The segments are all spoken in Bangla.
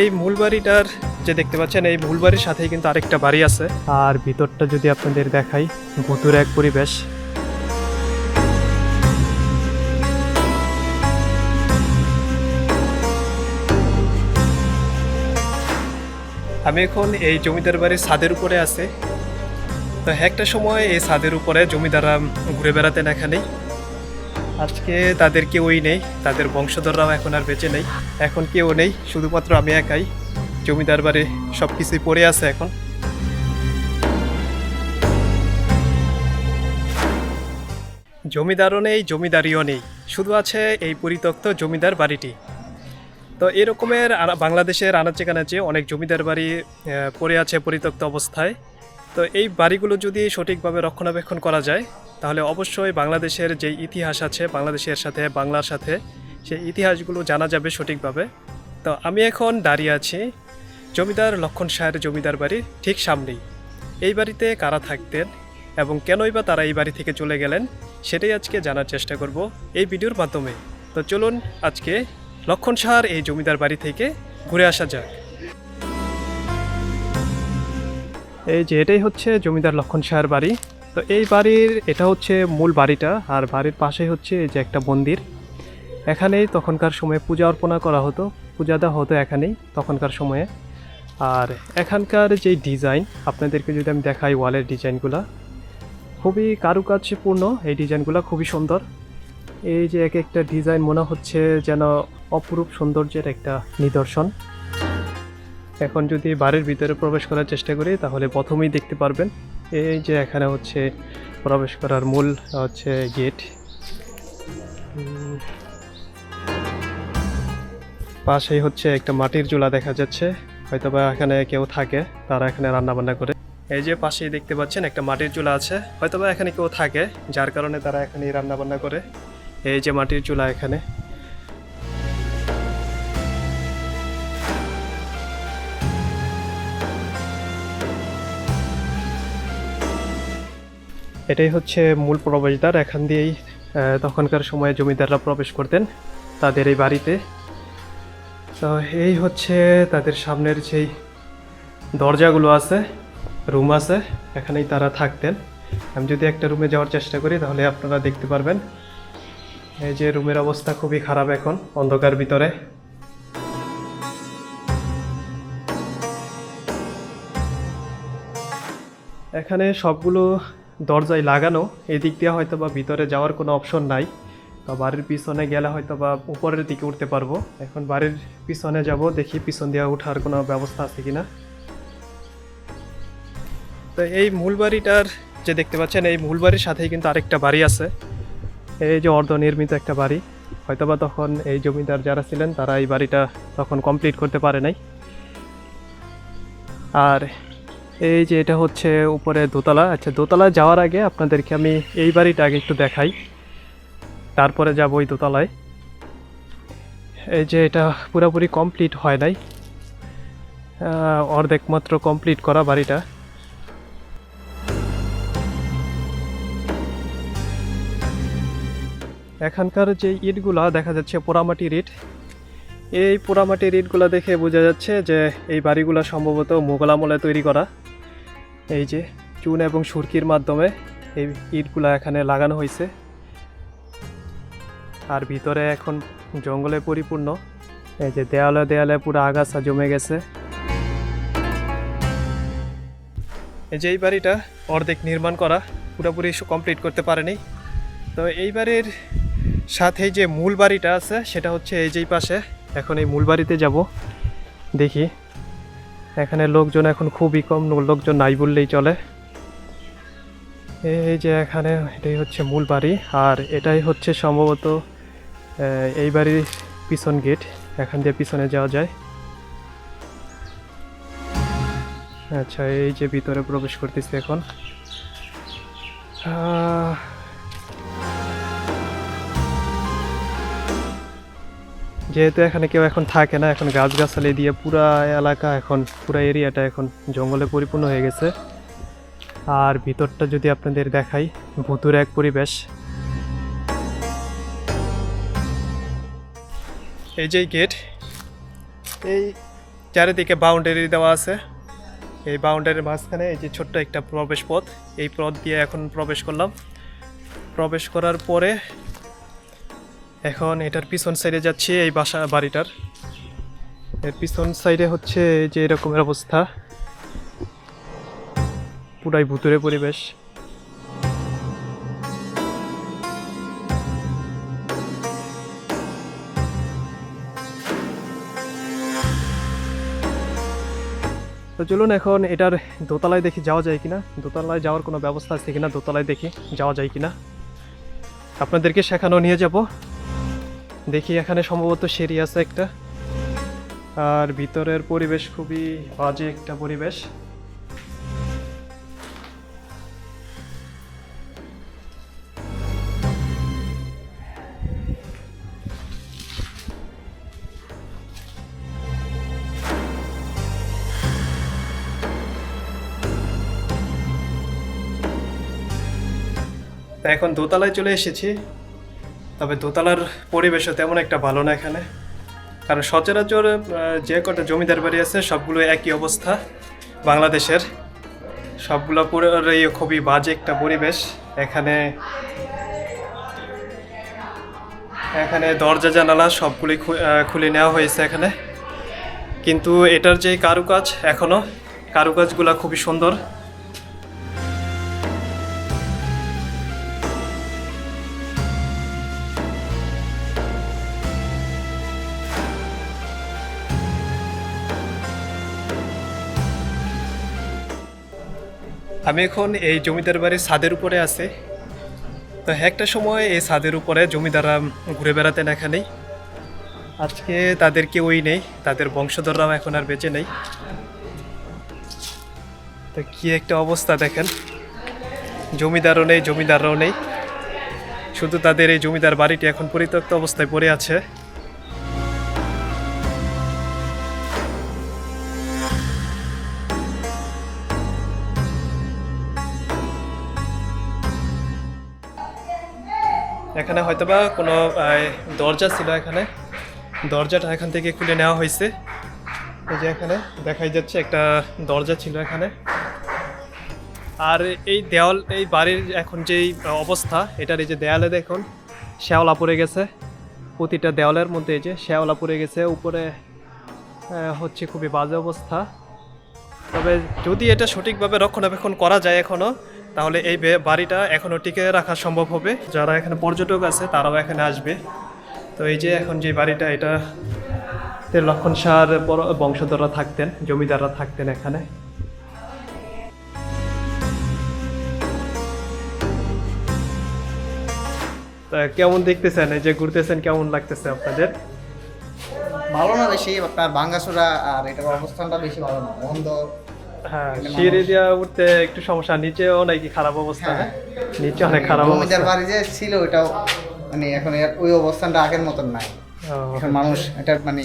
এই মূল বাড়িটার যে দেখতে পাচ্ছেন, এই মূল বাড়ির সাথেই কিন্তু আরেকটা বাড়ি আছে। আর ভিতরটা যদি আপনাদের দেখাই, ভুতুর এক পরিবেশ। আমি এখন এই জমিদার বাড়ির ছাদের উপরে আছে। তো একটা সময় এই ছাদের উপরে জমিদাররা ঘুরে বেড়াতেন এখানেই। আজকে তাদের কেউই নেই, তাদের বংশধররাও এখন আর বেঁচে নেই। এখন কেউ নেই, শুধুমাত্র আমি একাই। জমিদার বাড়ি সব কিছুই পড়ে আছে এখন। জমিদারও নেই, জমিদারিও নেই। শুধু আছে এই পরিত্যক্ত জমিদার বাড়িটি। তো এরকমের বাংলাদেশের আনাচে কানাচে অনেক জমিদার বাড়ি পড়ে আছে পরিত্যক্ত অবস্থায়। তো এই বাড়িগুলো যদি সঠিকভাবে রক্ষণাবেক্ষণ করা যায়, তাহলে অবশ্যই বাংলাদেশের যে ইতিহাস আছে, বাংলাদেশের সাথে, বাংলার সাথে, সেই ইতিহাসগুলো জানা যাবে সঠিকভাবে। তো আমি এখন দাঁড়িয়ে আছি জমিদার লক্ষণ শাহের জমিদার বাড়ির ঠিক সামনেই। এই বাড়িতে কারা থাকতেন এবং কেনই বা তারা এই বাড়ি থেকে চলে গেলেন, সেটাই আজকে জানার চেষ্টা করব এই ভিডিওর মাধ্যমে। তো চলুন আজকে লক্ষণ সাহার এই জমিদার বাড়ি থেকে ঘুরে আসা যাক। এই যে এটাই হচ্ছে জমিদার লক্ষণ সাহার বাড়ি। তো এই বাড়ির, এটা হচ্ছে মূল বাড়িটা, আর বাড়ির পাশেই হচ্ছে এই যে একটা মন্দির। এখানেই তখনকার সময়ে পূজা অর্পণা করা হতো। পূজা দেওয়া হতো এখানেই, তখনকার সময়ে। আর এখানকার যে ডিজাইন, আপনাদেরকে যদি আমি দেখাই ওয়ালের ডিজাইনগুলো, খুবই কারুকাজপূর্ণ এই ডিজাইনগুলো খুবই সুন্দর। এই যে এক একটা ডিজাইন মনে হচ্ছে যেন অপরূপ সৌন্দর্যের একটা নিদর্শন। এখন যদি বাড়ির ভিতরে প্রবেশ করার চেষ্টা করি, তাহলে প্রথমেই দেখতে পারবেন, এই যে এখানে হচ্ছে প্রবেশ করার মূল, হচ্ছে গেট। পাশেই হচ্ছে একটা মাটির চুলা দেখা যাচ্ছে, হয়তোবা এখানে কেউ থাকে, তারা এখানে রান্নাবান্না করে। এই যে পাশেই দেখতে পাচ্ছেন একটা মাটির চুলা আছে, হয়তোবা এখানে কেউ থাকে, যার কারণে তারা এখানে রান্নাবান্না করে। এই যে মাটির চুলা এখানে। এটাই হচ্ছে মূল প্রবেশদ্বার এখান দিয়েই তখনকার সময়ে জমিদাররা প্রবেশ করতেন তাদের এই বাড়িতে। তো এই হচ্ছে তাদের সামনের যেই দরজাগুলো আছে, রুম আছে, এখানেই তারা থাকতেন। আমি যদি একটা রুমে যাওয়ার চেষ্টা করি, তাহলে আপনারা দেখতে পারবেন। এই যে রুমের অবস্থা খুবই খারাপ এখন, অন্ধকার ভিতরে। এখানে সবগুলো দরজায় লাগানো, এদিক দিয়ে হয়তো বা ভিতরে যাওয়ার কোনো অপশন নাই। বা বাড়ির পিছনে গেলে হয়তো বা উপরের দিকে উঠতে পারব। এখন বাড়ির পিছনে যাব, দেখি পিছন দিয়ে ওঠার কোনো ব্যবস্থা আছে কি না তো এই মূল বাড়িটার যে দেখতে পাচ্ছেন, এই মূল বাড়ির সাথেই কিন্তু আরেকটা বাড়ি আছে। এই যে অর্ধনির্মিত একটা বাড়ি। হয়তোবা তখন এই জমিদার যারা ছিলেন, তারা এই বাড়িটা তখন কমপ্লিট করতে পারে নাই। আর এই যে এটা হচ্ছে উপরে দোতলা। আচ্ছা দোতলা যাওয়ার আগে আপনাদেরকে আমি এই বাড়িটা আগে একটু দেখাই। তারপরে যাব ওই দোতলায়। এই যে এটা পুরোপুরি কমপ্লিট হয় নাই। অর্ধেক মাত্র কমপ্লিট করা বাড়িটা। এখানকার যে ইটগুলা, দেখা যাচ্ছে পোড়ামাটির ইট। এই পোড়ামাটির ইটগুলা দেখে বোঝা যাচ্ছে যে এই বাড়িগুলো সম্ভবত মোগল আমলে তৈরি করা। এই যে চুন এবং সুরকির মাধ্যমে এই ইটগুলা এখানে লাগানো হয়েছে। আর ভিতরে এখন জঙ্গলে পরিপূর্ণ। এই যে দেয়ালে দেয়ালে পুরো আগাছা জমে গেছে। এই যে এই বাড়িটা অর্ধেক নির্মাণ করা, পুরোপুরি কমপ্লিট করতে পারেনি। তো এই বাড়ির সাথে যে মূল বাড়িটা আছে, সেটা হচ্ছে এই যেই পাশে। এখন এই মূল বাড়িতে যাব। দেখি। এখানে লোকজন এখন খুবই কম, লোকজন নাই বললেই চলে। এই যে এখানে এটাই হচ্ছে মূল বাড়ি, আর এটাই হচ্ছে সম্ভবত এই বাড়ির পিছন গেট, এখান দিয়ে পিছনে যাওয়া যায়। আচ্ছা এই যে ভিতরে প্রবেশ করতেছি এখন। যেহেতু এখানে কেউ এখন থাকে না, এখন গাছগাছালি দিয়ে পুরা এলাকা এখন, পুরা এরিয়াটা এখন জঙ্গলে পরিপূর্ণ হয়ে গেছে। আর ভিতরটা যদি আপনাদের দেখাই, ভুতুর এক পরিবেশ। এই যে গেট, এই চারিদিকে বাউন্ডারি দেওয়া আছে। এই বাউন্ডারির মাঝখানে এই যে ছোট্ট একটা প্রবেশ পথ, এই পথ দিয়ে এখন প্রবেশ করলাম। প্রবেশ করার পরে এখন এটার পিছন সাইডে যাচ্ছি, এই বাসা, বাড়িটার। এর পিছন সাইডে হচ্ছে যে এরকমের অবস্থা। পুরাই ভুতুরে পরিবেশ। তো চলুন এখন এটার দোতলায় দেখি যাওয়া যায় কিনা। দোতলায় যাওয়ার কোনো ব্যবস্থা আছে কিনা? দোতলায় দেখি যাওয়া যায় কিনা। আপনাদেরকে সেখানেও নিয়ে যাব। দেখি এখানে সম্ভবত সিঁড়ি আছে একটা। আর ভিতরের পরিবেশ খুবই বাজে একটা পরিবেশ। এখন দোতলায় চলে এসেছি। তবে দোতলার পরিবেশও তেমন একটা ভালো না এখানে। কারণ সচরাচর যে কটা জমিদার বাড়ি আছে, সবগুলো একই অবস্থা বাংলাদেশের। সবগুলো পুরো খুবই বাজে একটা পরিবেশ। এখানে এখানে দরজা, জানালা সবগুলি খুলে নেওয়া হয়েছে এখানে। কিন্তু এটার যে কারুকাজ এখনও কারুকাজগুলো খুবই সুন্দর। আমি এখন এই জমিদার বাড়ির ছাদের উপরে আছি। তো একটা সময় এই ছাদের উপরে জমিদাররা ঘুরে বেড়াতেন এখানেই। আজকে তাদের কেউই নেই, তাদের বংশধররাও এখন আর বেঁচে নেই। তো কি একটা অবস্থা দেখেন। জমিদারও নেই, জমিদাররাও নেই। শুধু তাদের এই জমিদার বাড়িটি এখন পরিত্যক্ত অবস্থায় পড়ে আছে। এখানে হয়তোবা কোনো দরজা ছিল এখানে। দরজাটা এখান থেকে খুলে নেওয়া হয়েছে। এই যে এখানে দেখাই যাচ্ছে একটা দরজা ছিল এখানে। আর এই দেওয়াল, এই বাড়ির এখন যেই অবস্থা, এটার এই যে দেয়ালে দেখুন, শ্যাওলা পড়ে গেছে। প্রতিটা দেওয়ালের মধ্যে এই যে শ্যাওলা পড়ে গেছে। উপরে হচ্ছে খুবই বাজে অবস্থা। তবে যদি এটা সঠিকভাবে রক্ষণাবেক্ষণ করা যায় এখনও তাহলে এই বাড়িটা এখনও টিকে রাখা সম্ভব হবে। যারা এখানে পর্যটক আছে, তারাও এখানে আসবে। তো এই যে এখন যে বাড়িটা, এটা লক্ষণ সার বংশধররা থাকতেন, জমিদাররা থাকতেন এখানে। কেমন দেখতেছেন? এই যে ঘুরতেছেন, কেমন লাগতেছে আপনাদের? ভালো না বেশি আপনার ভাঙ্গাচোরা আর এটার অবস্থানটা বেশি ভালো না। বন্ধ হ্যাঁ সিঁড়ি দিয়া উঠতে একটু সমস্যা নিচেও নাকি খারাপ অবস্থা। হ্যাঁ। নিচে অনেক খারাপ অবস্থা। বাড়ি যে ছিল ওটাও মানে এখন ওই অবস্থানটা আগের মতন নাই। এখন মানুষ এটা মানে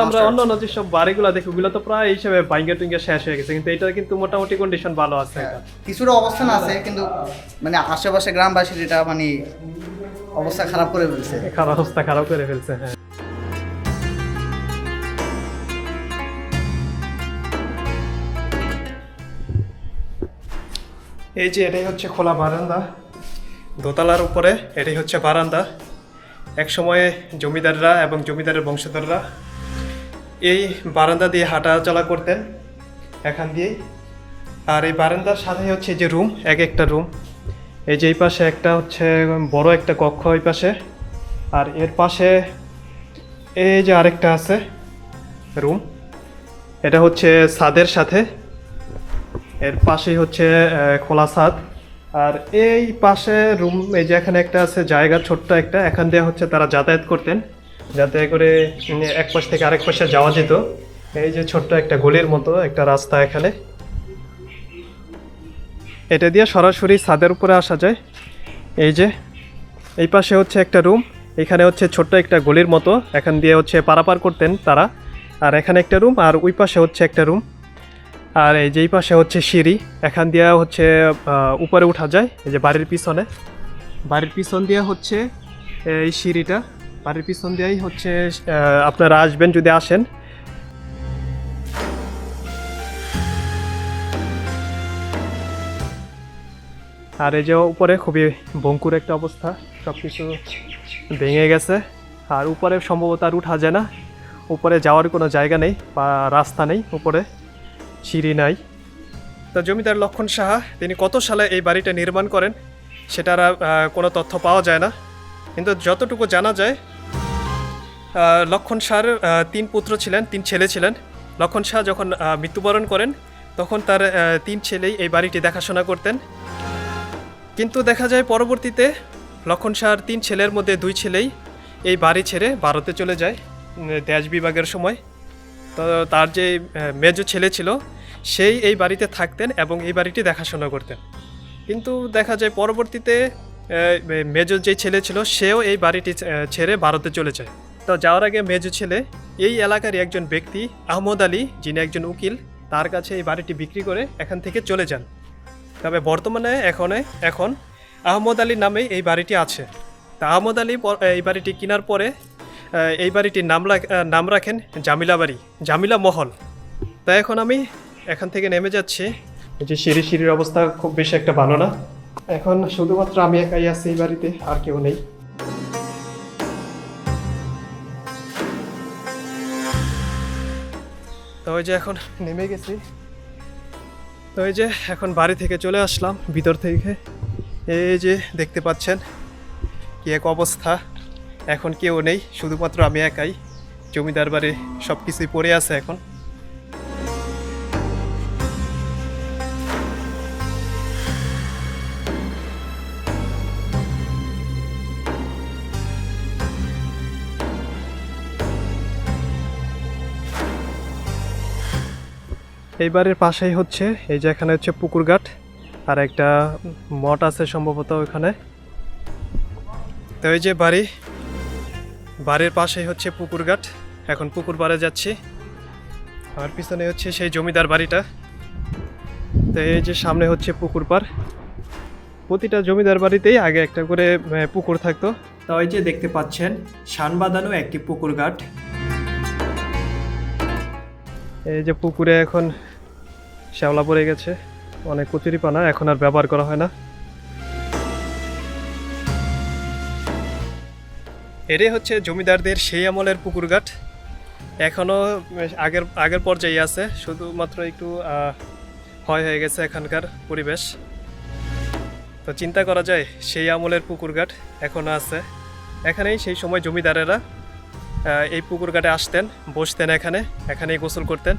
আমরা অন্য অন্য যেসব বাড়িগুলো দেখি ওগুলো তো প্রায় এই হিসেবে ভাঙ্গা টুঙ্গা শেষ হয়ে গেছে কিন্তু এটা কিন্তু মোটামুটি কন্ডিশন ভালো আছে হ্যাঁ, কিছুটা অবস্থান আছে কিন্তু মানে আশেপাশে গ্রামবাসীর এটা মানে অবস্থা খারাপ করে ফেলছে। খারাপ অবস্থা খারাপ করে ফেলছে হ্যাঁ। এই যে এটাই হচ্ছে খোলা বারান্দা। দোতলার উপরে এটাই হচ্ছে বারান্দা। এক সময়ে জমিদাররা এবং জমিদারের বংশধররা এই বারান্দা দিয়ে হাঁটা চলা করতেন এখান দিয়েই। আর এই বারান্দার সাথে হচ্ছে যে রুম, এক একটা রুম। এই যে এই পাশে একটা হচ্ছে বড় একটা কক্ষ এই পাশে। আর এর পাশে এই যে আরেকটা আছে রুম। এটা হচ্ছে ছাদের সাথে এর পাশেই হচ্ছে খোলা ছাদ। আর এই পাশে রুম, এই যে এখানে একটা আছে, জায়গা ছোট্ট একটা, এখান দিয়ে হচ্ছে তারা যাতায়াত করতেন, যাতে করে এক পাশ থেকে আরেক পাশে যাওয়া যেত। এই যে ছোট্ট একটা গলির মতো একটা রাস্তা এখানে। এটা দিয়ে সরাসরি ছাদের উপরে আসা যায়। এই যে, এই পাশে হচ্ছে একটা রুম, এখানে হচ্ছে ছোট্ট একটা গলির মতো, এখান দিয়ে হচ্ছে পারাপার করতেন তারা। আর এখানে একটা রুম, আর ওই পাশে হচ্ছে একটা রুম। আর এই যেই পাশে হচ্ছে সিঁড়ি, এখান দিয়ে হচ্ছে উপরে উঠা যায়, এই যে বাড়ির পিছনে। বাড়ির পিছন দিয়ে হচ্ছে এই সিঁড়িটা, বাড়ির পিছন দিয়েই হচ্ছে আপনারা আসবেন যদি আসেন। আর এই যে উপরে খুবই বঙ্কুর একটা অবস্থা সব কিছু ভেঙে গেছে। আর উপরে সম্ভবত আর উঠা যায় না। উপরে যাওয়ার কোনো জায়গা নেই, বা রাস্তা নেই উপরে। সিঁড়ি নাই। তা জমিদার লক্ষণ সাহা, তিনি কত সালে এই বাড়িটা নির্মাণ করেন, সেটার কোনো তথ্য পাওয়া যায় না। কিন্তু যতটুকু জানা যায় লক্ষণ শাহর তিন পুত্র ছিলেন, তিন ছেলে ছিলেন। লক্ষণ শাহ যখন মৃত্যুবরণ করেন, তখন তার তিন ছেলেই এই বাড়িটি দেখাশোনা করতেন। কিন্তু দেখা যায় পরবর্তীতে, লক্ষণ শাহর তিন ছেলের মধ্যে দুই ছেলেই এই বাড়ি ছেড়ে ভারতে চলে যায় দেশ বিভাগের সময়। তো তার যে মেজ ছেলে ছিল, সেই এই বাড়িতে থাকতেন এবং এই বাড়িটি দেখাশোনা করতেন। কিন্তু দেখা যায় পরবর্তীতে মেজর যে ছেলে ছিল, সেও এই বাড়িটি ছেড়ে ভারতে চলে যায়। তো যাওয়ার আগে মেজো ছেলে, এই এলাকারই একজন ব্যক্তি, আহমদ আলী, যিনি একজন উকিল, তার কাছে এই বাড়িটি বিক্রি করে এখান থেকে চলে যান। তবে বর্তমানে এখন এখন আহমদ আলী নামে এই বাড়িটি আছে। তা আহমদ আলী এই বাড়িটি কেনার পরে এই বাড়িটির নাম নাম রাখেন জামিলা বাড়ি, জামিলা মহল। তা এখন আমি এখান থেকে নেমে যাচ্ছি। যে সিঁড়ি, সিঁড়ির অবস্থা খুব বেশি একটা ভালো না। এখন শুধুমাত্র আমি একাই আছি এই বাড়িতে, আর কেউ নেই। তো ওই যে এখন নেমে গেছি। তো ওই যে এখন বাড়ি থেকে চলে আসলাম, ভিতর থেকে। এই যে দেখতে পাচ্ছেন কি এক অবস্থা। এখন কেউ নেই, শুধুমাত্র আমি একাই। জমিদার বাড়ি সব কিছুই পড়ে আছে এখন। এই বাড়ির পাশেই হচ্ছে, এই যে এখানে হচ্ছে পুকুরঘাট আর একটা মঠ আছে সম্ভবত ওখানে তো এই যে বাড়ি বাড়ির পাশেই হচ্ছে পুকুরঘাট। এখন পুকুর পাড়ে যাচ্ছি। আর পিছনে হচ্ছে সেই জমিদার বাড়িটা। তো এই যে সামনে হচ্ছে পুকুর পাড়। প্রতিটা জমিদার বাড়িতেই আগে একটা করে পুকুর থাকতো। তো ওই যে দেখতে পাচ্ছেন শান বাঁধানো একটি পুকুর ঘাট এই যে পুকুরে এখন শ্যাওলা পড়ে গেছে, অনেক কচুরিপানা, এখন আর ব্যবহার করা হয় না। এটাই হচ্ছে জমিদারদের সেই আমলের পুকুরঘাট। এখনও আগের আগের পর্যায়ে আছে, শুধুমাত্র একটু ক্ষয় হয়ে গেছে এখানকার পরিবেশ। তো চিন্তা করা যায়, সেই আমলের পুকুরঘাট এখনও আছে। এখানেই সেই সময় জমিদারেরা এই পুকুর ঘাটে আসতেন, বসতেন এখানে, এখানেই গোসল করতেন।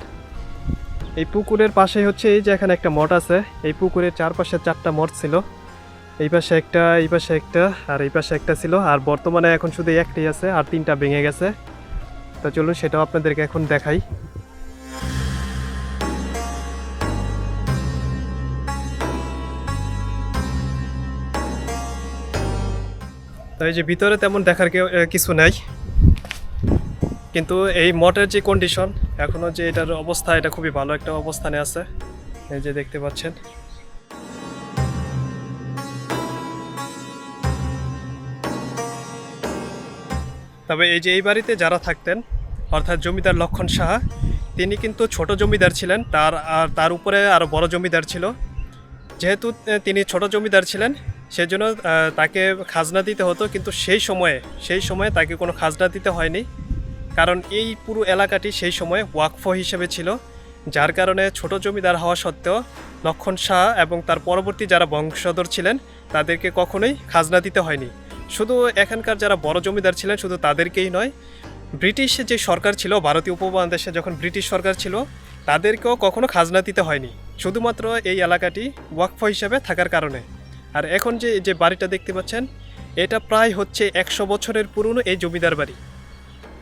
এই পুকুরের পাশেই হচ্ছে এই যে এখানে একটা মঠ আছে, এই পুকুরের চারপাশে চারটা মঠ ছিল। এই পাশে একটা, এই পাশে একটা, আর এই পাশে একটা ছিল। আর বর্তমানে এখন শুধু একটাই আছে, আর তিনটা ভেঙে গেছে। তো চলুন, সেটাও আপনাদেরকে এখন দেখাই। তো এই যে ভিতরে তেমন দেখার কিছু নাই। কিন্তু এই মঠের যে কন্ডিশন এখনও যে এটার অবস্থা, এটা খুবই ভালো একটা অবস্থানে আছে। এই যে দেখতে পাচ্ছেন। তবে এই যে এই বাড়িতে যারা থাকতেন অর্থাৎ জমিদার লক্ষণ সাহা তিনি কিন্তু ছোট জমিদার ছিলেন তার আর তার উপরে আরও বড় জমিদার ছিল। যেহেতু তিনি ছোট জমিদার ছিলেন সেজন্য আহ, তাকে খাজনা দিতে হতো কিন্তু সেই সময়ে সেই সময়ে তাকে কোনো খাজনা দিতে হয়নি। কারণ এই পুরো এলাকাটি সেই সময়ে ওয়াকফ হিসেবে ছিল যার কারণে ছোট জমিদার হওয়া সত্ত্বেও লক্ষণ শাহ এবং তার পরবর্তী যারা বংশধর ছিলেন তাদেরকে কখনোই খাজনা দিতে হয়নি। শুধু এখানকার যারা বড় জমিদার ছিলেন, শুধু তাদেরকেই নয়, ব্রিটিশ যে সরকার ছিল, ভারতীয় উপমহাদেশে যখন ব্রিটিশ সরকার ছিল, তাদেরকেও কখনো খাজনা দিতে হয়নি। শুধুমাত্র এই এলাকাটি ওয়াকফ হিসাবে থাকার কারণে। আর এখন যে যে বাড়িটা দেখতে পাচ্ছেন, এটা প্রায় হচ্ছে একশো বছরের পুরনো এই জমিদার বাড়ি।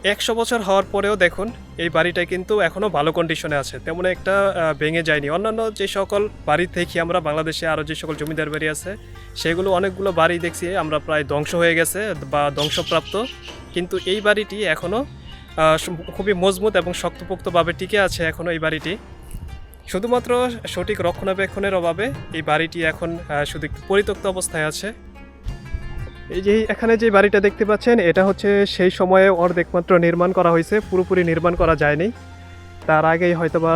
একশো বছর হওয়ার পরেও দেখুন, এই বাড়িটা কিন্তু এখনও ভালো কন্ডিশনে আছে। তেমন একটা ভেঙে যায়নি। অন্যান্য যে সকল বাড়ি থেকে আমরা, বাংলাদেশে আরও যে সকল জমিদার বাড়ি আছে, সেগুলো অনেকগুলো বাড়ি দেখছি আমরা প্রায় ধ্বংস হয়ে গেছে বা ধ্বংসপ্রাপ্ত। কিন্তু এই বাড়িটি এখনও খুবই মজবুত এবং শক্তপোক্তভাবে টিকে আছে এখনও এই বাড়িটি। শুধুমাত্র সঠিক রক্ষণাবেক্ষণের অভাবে এই বাড়িটি এখন শুধু পরিত্যক্ত অবস্থায় আছে। এই যে এখানে যে বাড়িটা দেখতে পাচ্ছেন, এটা হচ্ছে সেই সময়ে অর্ধেক মাত্র নির্মাণ করা হয়েছে, পুরোপুরি নির্মাণ করা যায়নি। তার আগেই হয়তোবা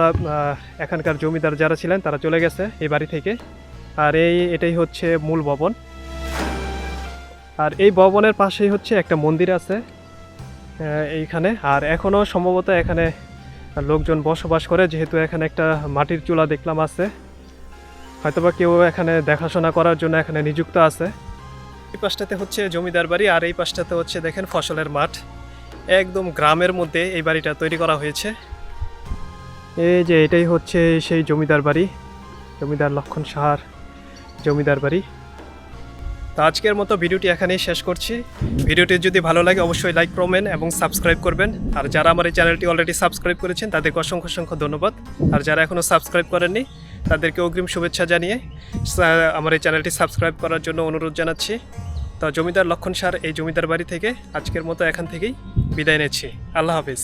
এখানকার জমিদার যারা ছিলেন, তারা চলে গেছে এই বাড়ি থেকে। আর এই, এটাই হচ্ছে মূল ভবন। আর এই ভবনের পাশেই হচ্ছে একটা মন্দির আছে এইখানে। আর এখনও সম্ভবত এখানে লোকজন বসবাস করে, যেহেতু এখানে একটা মাটির চুলা দেখলাম আছে। হয়তোবা কেউ এখানে দেখাশোনা করার জন্য এখানে নিযুক্ত আছে। এই পাশটাতে হচ্ছে জমিদার বাড়ি, আর এই পাশটাতে হচ্ছে দেখেন ফসলের মাঠ। একদম গ্রামের মধ্যে এই বাড়িটা তৈরি করা হয়েছে। এই যে এটাই হচ্ছে সেই জমিদার বাড়ি, জমিদার লক্ষণ সাহার জমিদার বাড়ি। তো আজকের মতো ভিডিওটি এখানেই শেষ করছি। ভিডিওটি যদি ভালো লাগে অবশ্যই লাইক করবেন এবং সাবস্ক্রাইব করবেন। আর যারা আমার এই চ্যানেলটি অলরেডি সাবস্ক্রাইব করেছেন, তাদেরকে অসংখ্য অসংখ্য ধন্যবাদ। আর যারা এখনও সাবস্ক্রাইব করেননি তাদেরকে অগ্রিম শুভেচ্ছা জানিয়ে আমার এই চ্যানেলটি সাবস্ক্রাইব করার জন্য অনুরোধ জানাচ্ছি। তো জমিদার লক্ষণ সার এই জমিদার বাড়ি থেকে আজকের মতো এখান থেকেই বিদায় নিচ্ছি। আল্লাহ হাফিজ।